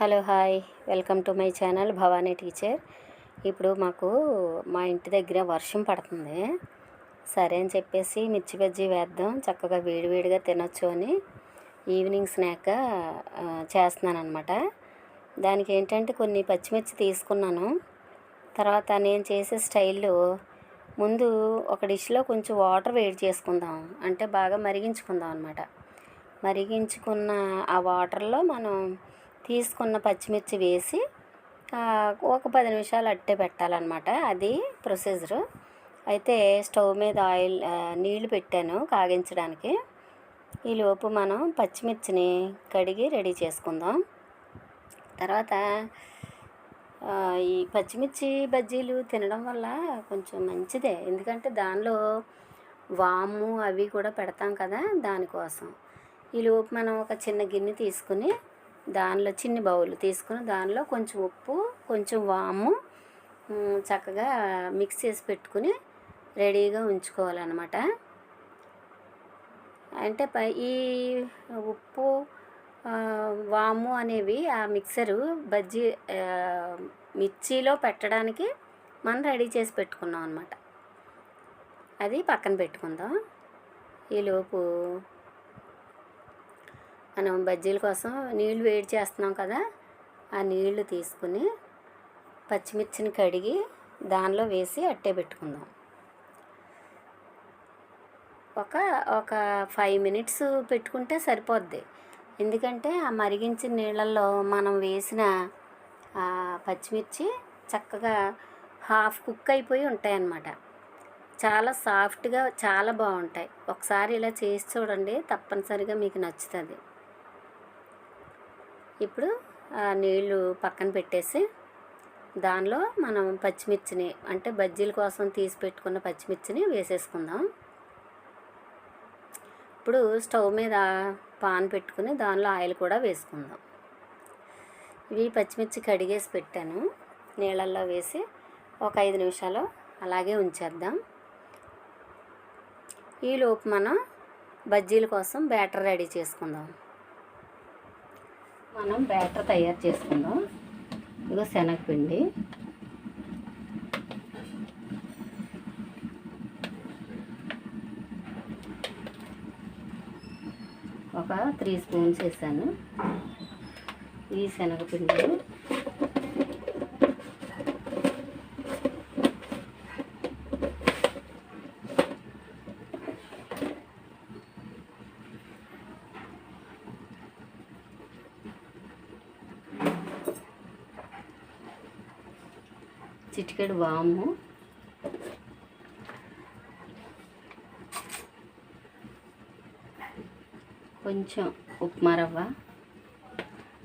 Hello hi welcome to my channel Bhavani teacher. ఇప్పుడు మాకు మా ఇంటి దగ్గర వర్షం పడుతుంది. సరే అని చెప్పేసి మిర్చి బజ్జీ వేద్దాం చక్కగా వేడివేడిగా తినొచ్చు అని ఈవినింగ్ స్నాక్ చేస్తున్నాను అనమాట దానికి ఏంటంటే కొన్ని పచ్చిమిర్చి తీసుకున్నాను. తర్వాత నేను చేసే స్టైల్లో ముందు ఒక డిష్లో కొంచెం వాటర్ వేడి చేసుకుందాం అంటే బాగా మరిగించుకుందాం అనమాట మరిగించుకున్న ఆ వాటర్లో మనం తీసుకున్న పచ్చిమిర్చి వేసి ఒక పది నిమిషాలు అట్టే పెట్టాలన్నమాట. అది ప్రొసీజరు అయితే స్టవ్ మీద ఆయిల్ నీళ్ళు పెట్టాను కాగించడానికి. ఈలోపు మనం పచ్చిమిర్చిని కడిగి రెడీ చేసుకుందాం. తర్వాత ఈ పచ్చిమిర్చి బజ్జీలు తినడం వల్ల కొంచెం మంచిదే. ఎందుకంటే దానిలో వాము అవి కూడా పెడతాం కదా దానికోసం. ఈలోపు మనం ఒక చిన్న గిన్నె తీసుకుని దానిలో చిన్ని బౌల్ తీసుకుని దానిలో కొంచెం ఉప్పు కొంచెం వాము చక్కగా మిక్స్ చేసి పెట్టుకుని రెడీగా ఉంచుకోవాలన్నమాట. అంటే పై ఈ ఉప్పు వాము అనేవి ఆ మిక్సరు బజ్జీ మిర్చిలో పెట్టడానికి మనం రెడీ చేసి పెట్టుకున్నాం అనమాట అది పక్కన పెట్టుకుందాం. ఈలోపు మనం బజ్జీల కోసం నీళ్ళు వేడి చేస్తున్నాం కదా ఆ నీళ్ళు తీసుకుని పచ్చిమిర్చిని కడిగి దానిలో వేసి అట్టే పెట్టుకుందాం. ఒక ఒక ఫైవ్ మినిట్స్ పెట్టుకుంటే సరిపోద్ది. ఎందుకంటే ఆ మరిగించిన నీళ్ళల్లో మనం వేసిన పచ్చిమిర్చి చక్కగా హాఫ్ కుక్ అయిపోయి ఉంటాయి అన్నమాట చాలా సాఫ్ట్గా చాలా బాగుంటాయి. ఒకసారి ఇలా చేసి చూడండి తప్పనిసరిగా మీకు నచ్చుతుంది. ఇప్పుడు ఆ నీళ్ళు పక్కన పెట్టేసి దానిలో మనం పచ్చిమిర్చిని అంటే బజ్జీల కోసం తీసి పెట్టుకున్న పచ్చిమిర్చిని వేసేసుకుందాం. ఇప్పుడు స్టవ్ మీద పాన్ పెట్టుకుని దానిలో ఆయిల్ కూడా వేసుకుందాం. ఇవి పచ్చిమిర్చి కడిగేసి పెట్టాను. నీళ్ళల్లో వేసి ఒక ఐదు నిమిషాలు అలాగే ఉంచేద్దాం. ఈలోపు మనం బజ్జీల కోసం బ్యాటర్ రెడీ చేసుకుందాం. మనం బ్యాటర్ తయారు చేసుకుందాం. ఇదిగో శనగపిండి. ఒక త్రీ స్పూన్స్ వేసాను. ఈ శనగపిండిలో చిటికెడు వాము. కొంచెం ఉప్మా రవ్వ.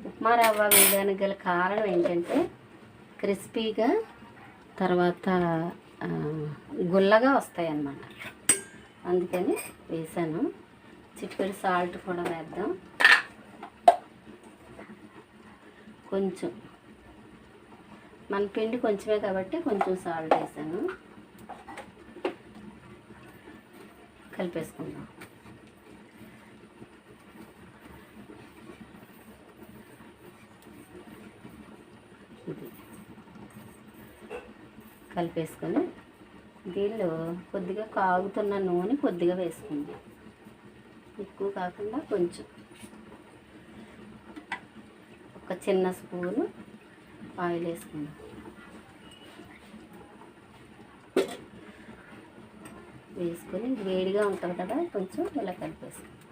ఉప్మా రవ్వ వేయడానికి గల కారణం ఏంటంటే క్రిస్పీగా తర్వాత గుల్లగా వస్తాయి అన్నమాట అందుకని వేసాను. చిటికెడు సాల్ట్ కూడా వేద్దాం. కొంచెం మన పిండి కొంచెమే కాబట్టి కొంచెం సాల్ట్ వేసాను. కలిపేసుకుందాం. కలిపేసుకొని దీనిలో కొద్దిగా కాగుతున్న నూనె కొద్దిగా వేసుకుందాం. ఎక్కువ కాకుండా కొంచెం. ఒక చిన్న స్పూను ఆయిల్ వేసుకుందాం వేసుకొని వేడిగా ఉంటుంది కదా కొంచెం ఇలా కలిపేసుకుందాం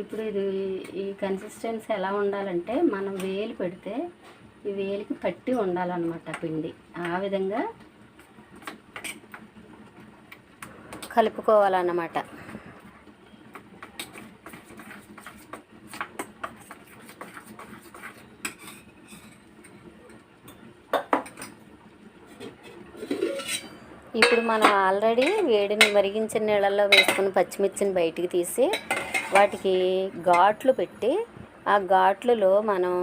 ఇప్పుడు ఇది ఈ కన్సిస్టెన్సీ ఎలా ఉండాలంటే మనం వేలు పెడితే ఈ వేలికి పట్టి ఉండాలన్నమాట పిండి. ఆ విధంగా కలుపుకోవాలన్నమాట. ఇప్పుడు మనం ఆల్రెడీ వేడిని మరిగించిన నీళ్ళల్లో వేసుకుని పచ్చిమిర్చిని బయటికి తీసి వాటికి ఘాట్లు పెట్టి ఆ ఘాట్లలో మనం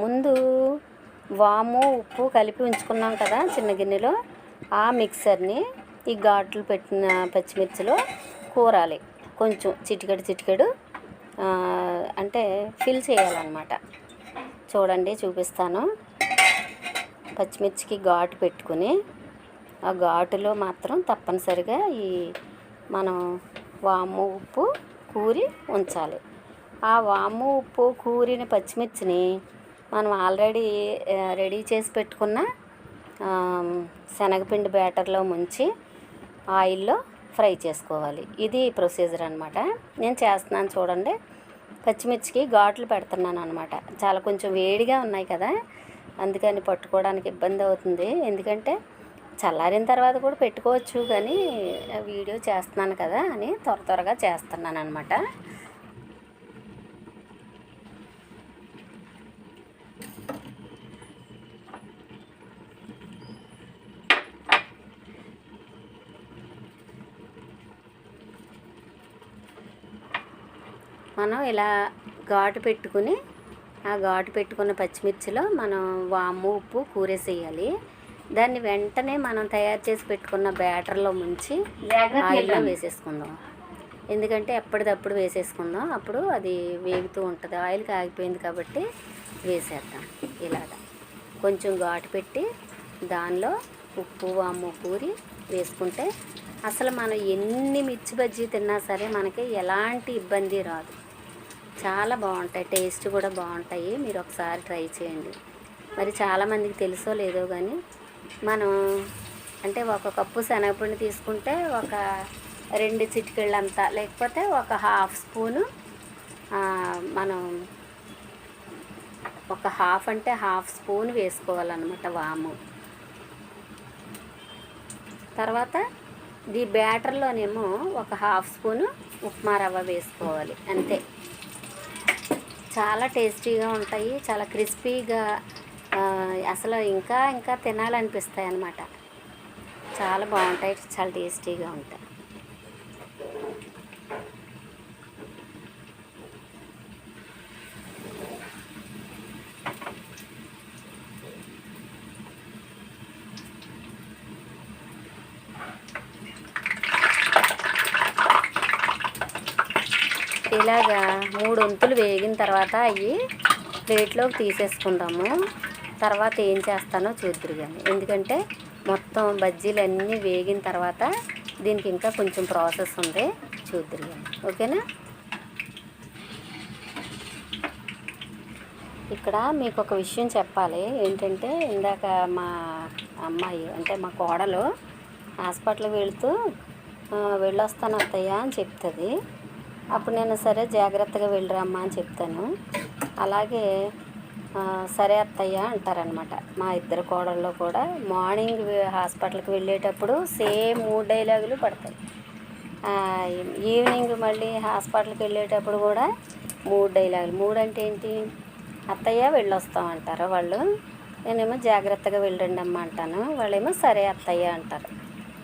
ముందు వాము ఉప్పు కలిపి ఉంచుకున్నాం కదా చిన్న గిన్నెలో ఆ మిక్సర్ని ఈ ఘాట్లు పెట్టిన పచ్చిమిర్చిలో కూరాలి. కొంచెం చిటికెడు చిటికెడు అంటే ఫిల్ చేయాలన్నమాట. చూడండి చూపిస్తాను. పచ్చిమిర్చికి ఘాటు పెట్టుకుని ఆ ఘాటులో మాత్రం తప్పనిసరిగా ఈ మనం వాము ఉప్పు కూరి ఉంచాలి. ఆ వాము ఉప్పు కూరిన పచ్చిమిర్చిని మనం ఆల్రెడీ రెడీ చేసి పెట్టుకున్న శనగపిండి బ్యాటర్లో ముంచి ఆయిల్లో ఫ్రై చేసుకోవాలి. ఇది ప్రొసీజర్ అనమాట నేను చేస్తున్నాను చూడండి. పచ్చిమిర్చికి ఘాట్లు పెడుతున్నాను అనమాట చాలా కొంచెం వేడిగా ఉన్నాయి కదా. అందుకని పట్టుకోవడానికి ఇబ్బంది అవుతుంది. ఎందుకంటే చల్లారిన తర్వాత కూడా పెట్టుకోవచ్చు కానీ వీడియో చేస్తున్నాను కదా అని త్వర త్వరగా చేస్తున్నాను అనమాట మనం ఇలా ఘాటు పెట్టుకుని ఆ ఘాటు పెట్టుకున్న పచ్చిమిర్చిలో మనం వాము ఉప్పు కూరేసేయాలి. దాన్ని వెంటనే మనం తయారు చేసి పెట్టుకున్న బ్యాటర్లో ముంచి ఆయిల్లో వేసేసుకుందాం. ఎందుకంటే ఎప్పటిదప్పుడు వేసేసుకుందాం. అప్పుడు అది వేగుతూ ఉంటుంది. ఆయిల్ కాగిపోయింది కాబట్టి వేసేద్దాం ఇలాగ. కొంచెం ఘాటు పెట్టి దానిలో ఉప్పు వాము కూరి వేసుకుంటే అసలు మనం ఎన్ని మిర్చి బజ్జీ తిన్నా సరే మనకి ఎలాంటి ఇబ్బంది రాదు. చాలా బాగుంటాయి. టేస్ట్ కూడా బాగుంటాయి. మీరు ఒకసారి ట్రై చేయండి. మరి చాలామందికి తెలుసో లేదో కానీ మనం అంటే ఒక కప్పు శనగపిండి తీసుకుంటే ఒక రెండు చిటికెళ్ళంతా లేకపోతే ఒక హాఫ్ స్పూను మనం ఒక హాఫ్ అంటే హాఫ్ స్పూన్ వేసుకోవాలన్నమాట వాము. తర్వాత ఈ బ్యాటర్లోనేమో ఒక హాఫ్ స్పూను ఉప్మా రవ్వ వేసుకోవాలి అంతే. చాలా టేస్టీగా ఉంటాయి చాలా క్రిస్పీగా అసలు ఇంకా ఇంకా తినాలనిపిస్తాయి అన్నమాట చాలా బాగుంటాయి చాలా టేస్టీగా ఉంటాయి. ఇలాగా మూడు వంతులు వేగిన తర్వాత అవి ప్లేట్లోకి తీసేసుకుందాము. తర్వాత ఏం చేస్తానో చూద్దరు కానీ ఎందుకంటే మొత్తం బజ్జీలు అన్నీ వేగిన తర్వాత దీనికి ఇంకా కొంచెం ప్రాసెస్ ఉంది. చూద్దరు కానీ ఓకేనా? ఇక్కడ మీకు ఒక విషయం చెప్పాలి. ఏంటంటే ఇందాక మా అమ్మాయి అంటే మా కోడలు హాస్పిటల్కి వెళుతూ వెళ్ళొస్తాను అత్తయ్య అని చెప్తుంది. అప్పుడు నేను సరే జాగ్రత్తగా వెళ్ళిరమ్మా అని చెప్తాను. అలాగే సరే అత్తయ్య అంటారనమాట మా ఇద్దరు కోడల్లో కూడా మార్నింగ్ హాస్పిటల్కి వెళ్ళేటప్పుడు సేమ్ మూడు డైలాగులు పడతాయి. ఈవినింగ్ మళ్ళీ హాస్పిటల్కి వెళ్ళేటప్పుడు కూడా మూడు డైలాగులు. మూడు అంటే ఏంటి? అత్తయ్య వెళ్ళొస్తాం అంటారు వాళ్ళు. నేనేమో జాగ్రత్తగా వెళ్ళండి అమ్మ అంటాను. వాళ్ళేమో సరే అత్తయ్య అంటారు.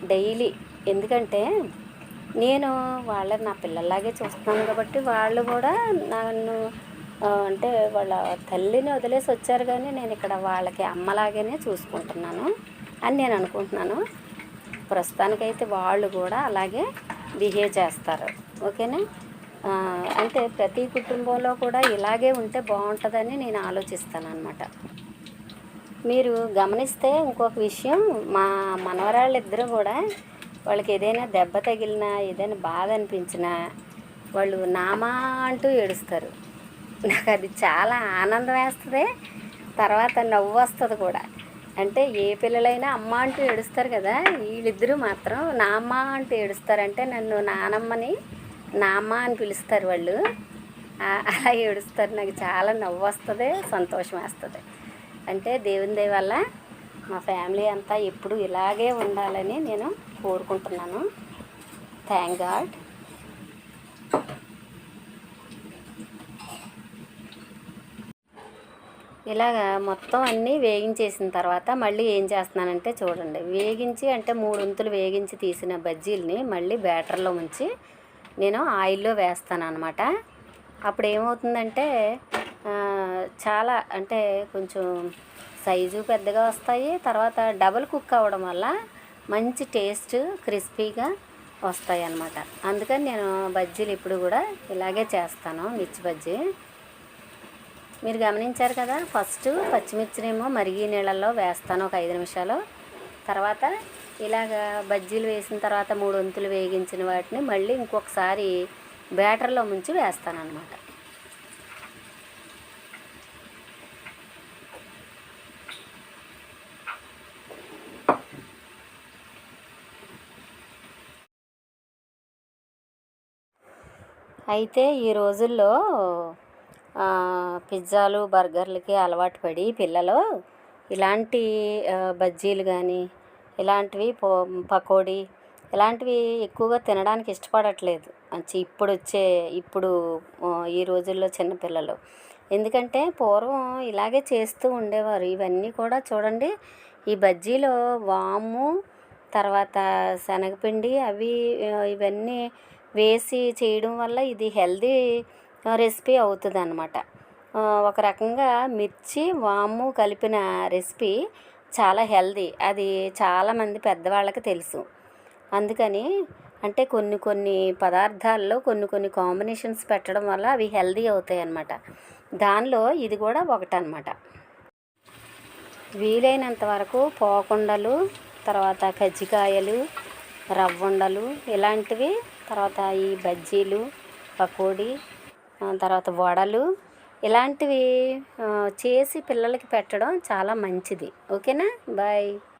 డైలీ. ఎందుకంటే నేను వాళ్ళని నా పిల్లల్లాగే చూస్తున్నాను కాబట్టి వాళ్ళు కూడా నన్ను అంటే వాళ్ళ తల్లిని వదిలేసి వచ్చారు కానీ నేను ఇక్కడ వాళ్ళకి అమ్మలాగానే చూసుకుంటున్నాను అని నేను అనుకుంటున్నాను. ప్రస్తుతానికైతే వాళ్ళు కూడా అలాగే బిహేవ్ చేస్తారు. ఓకేనా? అంటే ప్రతి కుటుంబంలో కూడా ఇలాగే ఉంటే బాగుంటుందని నేను ఆలోచిస్తాను అనమాట మీరు గమనిస్తే ఇంకొక విషయం మా మనవరాళ్ళిద్దరూ కూడా వాళ్ళకి ఏదైనా దెబ్బ తగిలినా ఏదైనా బాధ అనిపించినా వాళ్ళు నామా అంటూ ఏడుస్తారు. నాకు అది చాలా ఆనందం వేస్తుంది తర్వాత నవ్వు వస్తుంది కూడా. అంటే ఏ పిల్లలైనా అమ్మ అంటూ ఏడుస్తారు కదా వీళ్ళిద్దరూ మాత్రం నా అమ్మ అంటూ ఏడుస్తారంటే నన్ను నానమ్మని నామ్మ అని పిలుస్తారు వాళ్ళు. అలా ఏడుస్తారు. నాకు చాలా నవ్వు వస్తుంది సంతోషం వేస్తుంది అంటే దేవుని దయ వల్ల మా ఫ్యామిలీ అంతా ఎప్పుడు ఇలాగే ఉండాలని నేను కోరుకుంటున్నాను. Thank God. ఇలాగా మొత్తం అన్నీ వేగించేసిన తర్వాత మళ్ళీ ఏం చేస్తున్నానంటే చూడండి. వేగించి అంటే మూడొంతులు వేగించి తీసిన బజ్జీలని మళ్ళీ బ్యాటర్లో ఉంచి నేను ఆయిల్లో వేస్తాను అనమాట అప్పుడు ఏమవుతుందంటే చాలా అంటే కొంచెం సైజు పెద్దగా వస్తాయి. తర్వాత డబుల్ కుక్ అవ్వడం వల్ల మంచి టేస్ట్ క్రిస్పీగా వస్తాయి అన్నమాట అందుకని నేను బజ్జీలు ఇప్పుడు కూడా ఇలాగే చేస్తాను మిర్చి బజ్జీ. మీరు గమనించారు కదా ఫస్ట్ పచ్చిమిర్చినేమో మరిగి నీళ్ళల్లో వేస్తాను ఒక ఐదు నిమిషాలు. తర్వాత ఇలాగ బజ్జీలు వేసిన తర్వాత మూడు వంతులు వేగించిన వాటిని మళ్ళీ ఇంకొకసారి బ్యాటర్లో ముంచి వేస్తాను అనమాట అయితే ఈ రోజుల్లో పిజ్జాలు బర్గర్లకి అలవాటు పడి పిల్లలు ఇలాంటి బజ్జీలు కానీ ఇలాంటివి పో పకోడీ ఇలాంటివి ఎక్కువగా తినడానికి ఇష్టపడట్లేదు. అంచి ఇప్పుడు వచ్చే ఇప్పుడు ఈ రోజుల్లో చిన్నపిల్లలు ఎందుకంటే పూర్వం ఇలాగే చేస్తూ ఉండేవారు. ఇవన్నీ కూడా చూడండి ఈ బజ్జీలో వాము తర్వాత శనగపిండి అవి ఇవన్నీ వేసి చేయడం వల్ల ఇది హెల్దీ రెసిపీ అవుతుంది అనమాట ఒక రకంగా మిర్చి వాము కలిపిన రెసిపీ చాలా హెల్దీ. అది చాలామంది పెద్దవాళ్ళకి తెలుసు. అందుకని అంటే కొన్ని కొన్ని పదార్థాల్లో కొన్ని కొన్ని కాంబినేషన్స్ పెట్టడం వల్ల అవి హెల్దీ అవుతాయి అన్నమాట దానిలో ఇది కూడా ఒకటనమాట వీలైనంత వరకు పోకుండలు తర్వాత కజ్జికాయలు రవ్వండలు ఇలాంటివి తర్వాత ఈ బజ్జీలు పకోడీ తర్వాత వడలు ఇలాంటివి చేసి పిల్లలకి పెట్టడం చాలా మంచిది. ఓకేనా? బాయ్.